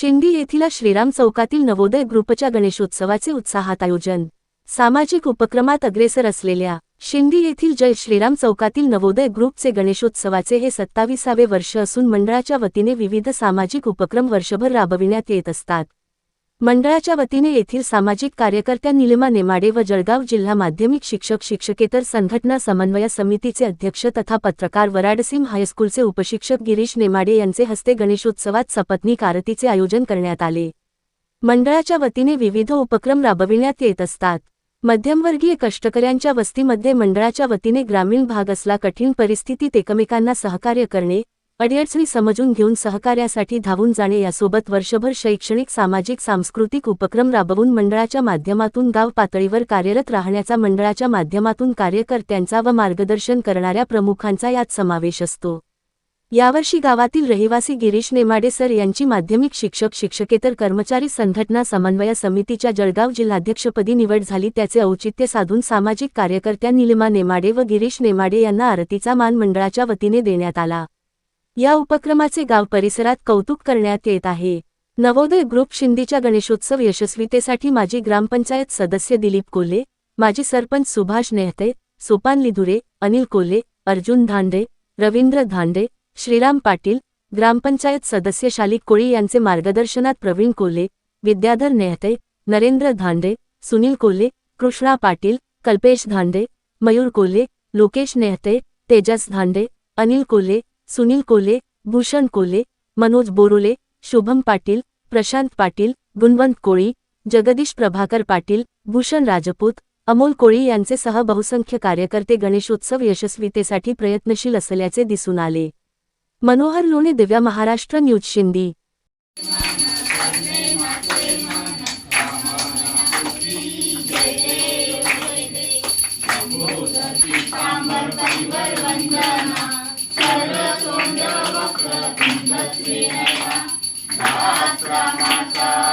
शिंदी येथील श्रीराम चौकातील नवोदय ग्रुपच्या गणेशोत्सवाचे उत्साहात आयोजन. सामाजिक उपक्रमात अग्रेसर असलेल्या शिंदी येथील जय श्रीराम चौकातील नवोदय ग्रुपचे गणेशोत्सवाचे हे सत्ताविसावे वर्ष असून मंडळाच्या वतीने विविध सामाजिक उपक्रम वर्षभर राबविण्यात येत असतात. मंडळाच्या वतीने येथील सामाजिक कार्यकर्त्या निलिमा नेमाडे व जळगाव जिल्हा माध्यमिक शिक्षक शिक्षकेतर संघटना समन्वय समितीचे अध्यक्ष तथा पत्रकार वराडसिम हायस्कूलचे उपशिक्षक गिरीश नेमाडे यांचे हस्ते गणेशोत्सवात सपत्नीक आरतीचे आयोजन करण्यात आले. मंडळाच्या वतीने विविध उपक्रम राबविण्यात येत असतात. मध्यमवर्गीय कष्टकऱ्यांच्या वस्तीमध्ये मंडळाच्या वतीने ग्रामीण भाग असला कठीण परिस्थितीत एकमेकांना सहकार्य करणे अडीअडचणी समजून घेऊन सहकार्यासाठी धावून जाणे यासोबत वर्षभर शैक्षणिक सामाजिक सांस्कृतिक उपक्रम राबवून मंडळाच्या माध्यमातून गाव पातळीवर कार्यरत राहण्याचा मंडळाच्या माध्यमातून कार्यकर्त्यांचा व मार्गदर्शन करणाऱ्या प्रमुखांचा यात समावेश असतो. यावर्षी गावातील रहिवासी गिरीश नेमाडे सर यांची माध्यमिक शिक्षक शिक्षकेतर कर्मचारी संघटना समन्वय समितीच्या जळगाव जिल्हाध्यक्षपदी निवड झाली. त्याचे औचित्य साधून सामाजिक कार्यकर्त्या निलिमा नेमाडे व गिरीश नेमाडे यांना आरतीचा मान मंडळाच्या वतीने देण्यात आला. या उपक्रमाचे गाव परिसरात कौतुक करण्यात येत आहे. नवोदय ग्रुप शिंदीच्या गणेशोत्सव यशस्वीतेसाठी माजी ग्रामपंचायत सदस्य दिलीप कोल्हे माजी सरपंच सुभाष नेहते सोपान लिधुरे अनिल कोल्हे अर्जुन धांडे रवींद्र धांडे श्रीराम पाटील ग्रामपंचायत सदस्य शालिक कोळी यांचे मार्गदर्शनात प्रवीण कोल्हे विद्याधर नेहते नरेंद्र धांडे सुनील कोल्हे कृष्णा पाटील कल्पेश धांडे मयूर कोल्हे लोकेश नेहते तेजस धांडे अनिल कोल्हे सुनील कोले भूषण कोले मनोज बोरुले शुभम पाटील प्रशांत पाटील गुणवंत कोळी जगदीश प्रभाकर पाटील भूषण राजपूत अमोल कोळी यांचे सह बहुसंख्य कार्यकर्ते गणेशोत्सव यशस्वीतेसाठी प्रयत्नशील असल्याचे दिसून आले Manohar Lone Divya Maharashtra news Shindi Yeah. Bye.